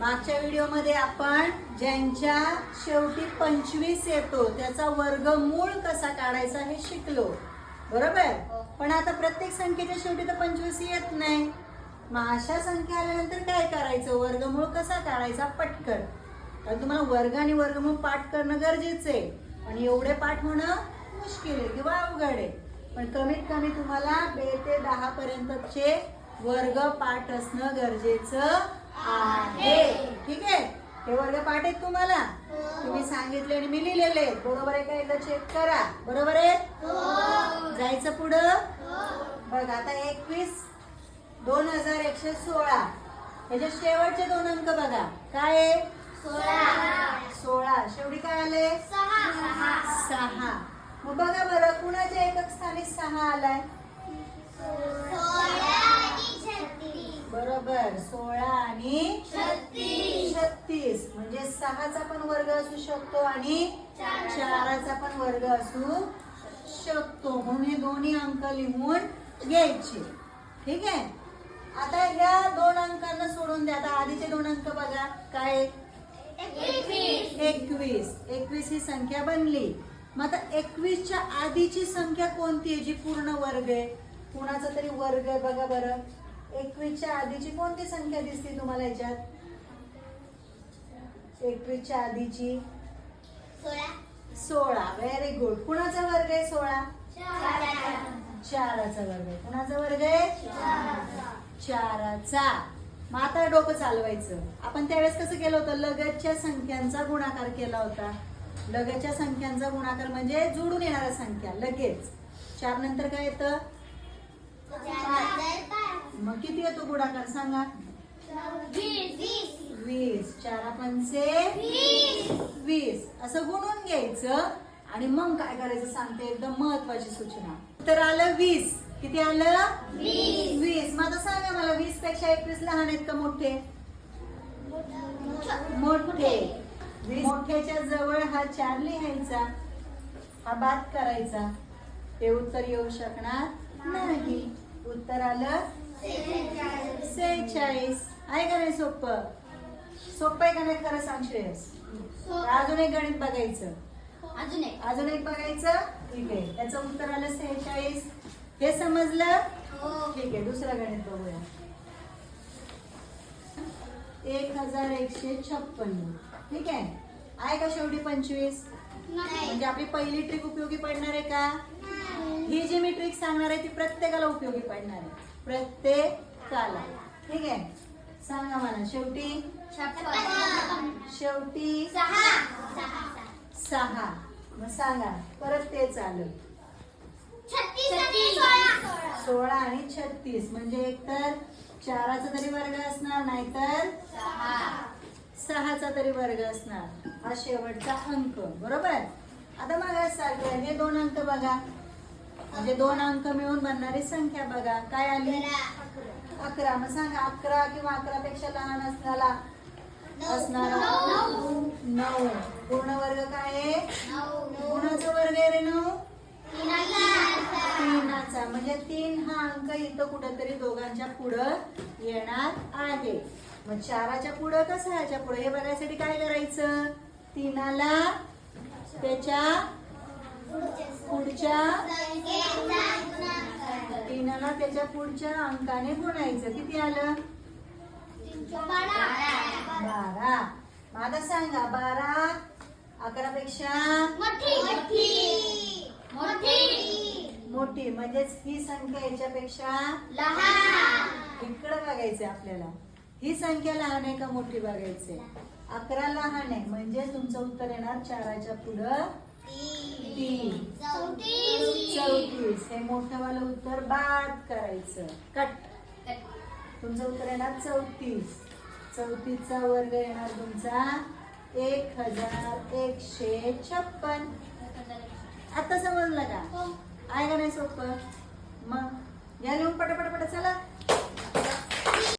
मागच्या व्हिडिओमध्ये आपण ज्यांच्या शेवटी पंचवीस येतो त्याचा वर्गमूळ कसा काढायचा हे शिकलो. बरोबर? पण आता प्रत्येक संख्येच्या शेवटी तर पंचवीस येत नाही. मग अशा संख्या आल्यानंतर काय करायचं? वर्गमूळ कसा काढायचा? पटकन. तर तुम्हाला वर्ग आणि वर्गमूळ पाठ करणं गरजेचं आहे. पण एवढे पाठ होणं मुश्किल आहे किंवा अवघड आहे. पण कमीत कमी तुम्हाला बे ते दहा पर्यंतचे वर्ग पाठ असणं गरजेचं आहे. ठीक आहे? हे वर्ग पाठ आहेत तुम्हाला. तुम्ही सांगितले आणि मी लिहिलेले. बरोबर आहे का एकदा चेक करा. बरोबर आहे? जायचं पुढं? बघ आता एकवीस दोन हजार एकशे सोळा. ह्याचे शेवटचे दोन अंक बघा. काय सोळा. शेवटी काय आले सहा. मग बघा बरं कुणाच्या एकक स्थानी सहा आलाय? बरोबर सोळा आणि छत्तीस. म्हणजे सहाचा पण वर्ग असू शकतो आणि चाराचा. पण वर्ग असू शकतो. म्हणून हे दोन्ही अंक लिहून घ्यायचे. ठीक आहे? आता या दोन अंकांना सोडून द्या. आता आधीचे दोन अंक बघा. काय? एकवीस. एकवीस ही संख्या बनली. मग आता एकवीसच्या आधीची संख्या कोणती आहे? जी पूर्ण वर्ग आहे. कुणाचा तरी वर्ग आहे बघा बरं. एकवीसच्या आधीची कोणती संख्या दिसते तुम्हाला याच्यात? एकवीसच्या आधीची सोळा. व्हेरी गुड कुणाचा वर्ग आहे सोळा? चाराचा. वर्ग आहे. कुणाचा वर्ग आहे? चाराचा. मग आता डोकं चालवायचं. आपण त्यावेळेस कसं केलं होतं? लगतच्या संख्यांचा गुणाकार केला होता. लगतच्या संख्यांचा गुणाकार म्हणजे जोडून येणाऱ्या संख्या. लगेच. चार नंतर काय येतं? किती येतो गुणाकार सांगा? वीस. चारा पंचे वीस. असं गुणून घ्यायचं आणि मग काय करायचं सांगते एकदम महत्वाची सूचना. तर आलं वीस. किती आलं? वीस. मग आता सांगा मला वीसपेक्षा एकवीस लहान आहेत का मोठे? मोठे. वीस. मोठ्याच्या जवळ हा चार लिहायचा. हा बाद करायचा. ते उत्तर येऊ शकणार नाही. उत्तर आलं सेहेचाळीस आहे का नाही सोपं? सोपं आहे का नाही खरं सांग श्रेयस अजून एक गणित बघायचं. अजून एक. अजून एक बघायचं? ठीक आहे. त्याचं उत्तर आलं सेहेचाळीस हे समजलं? ठीक आहे. दुसरं गणित बघूया. एक हजार एकशे छप्पन्न ठीक आहे. आहे का शेवटी पंचवीस? म्हणजे आपली पहिली ट्रिक उपयोगी पडणार आहे का? ही जी मी ट्रिक सांगणार आहे ती प्रत्येकाला उपयोगी पडणार आहे. प्रत्येकाला. ठीक आहे? सांगा मला शेवटी? शेवटी? सहा. मग सांगा परत ते चालू. सोळा आणि छत्तीस. म्हणजे एकतर चाराचा तरी वर्ग असणार नाहीतर सहाचा तरी वर्ग असणार. हा शेवटचा अंक. बरोबर? आता बघा सारखं हे दोन अंक बघा. म्हणजे दोन अंक मिळून बनणारी संख्या बघा. काय आली? अकरा. मग सांगा अकरा किंवा अकरा पेक्षा लहान असणारा? असणारा नऊ. पूर्ण वर्ग काय आहे? वर्ग आहे रे नऊ? तीनाचा. म्हणजे तीन हा अंक इथं कुठेतरी दोघांच्या पुढं येणार आहे. मग चाराच्या पुढं का सहाच्या पुढं? हे बघायसाठी काय करायचं? तीनाला त्याच्या पुढच्या तीनाला त्याच्या पुढच्या अंकाने गुणायचं किती आलं? बारा. आता सांगा बारा अकरा पेक्षा मोठी. म्हणजेच ही संख्या याच्यापेक्षा इकडं बघायचंय आपल्याला. ही संख्या लहान आहे का मोठी बघायचंय? अकरा लहान आहे. म्हणजे तुमचं उत्तर येणार चाराच्या पुढं चौतीस. हे मोठं वालं उत्तर बाद करायचं. कट. तुमचं उत्तर येणार चौतीस. चौतीसचा वर्ग येणार तुमचा एक हजार एकशे छप्पन. आता समजलं का? आहे का नाही सोपं? मग या लिहून पटापट पटा चला.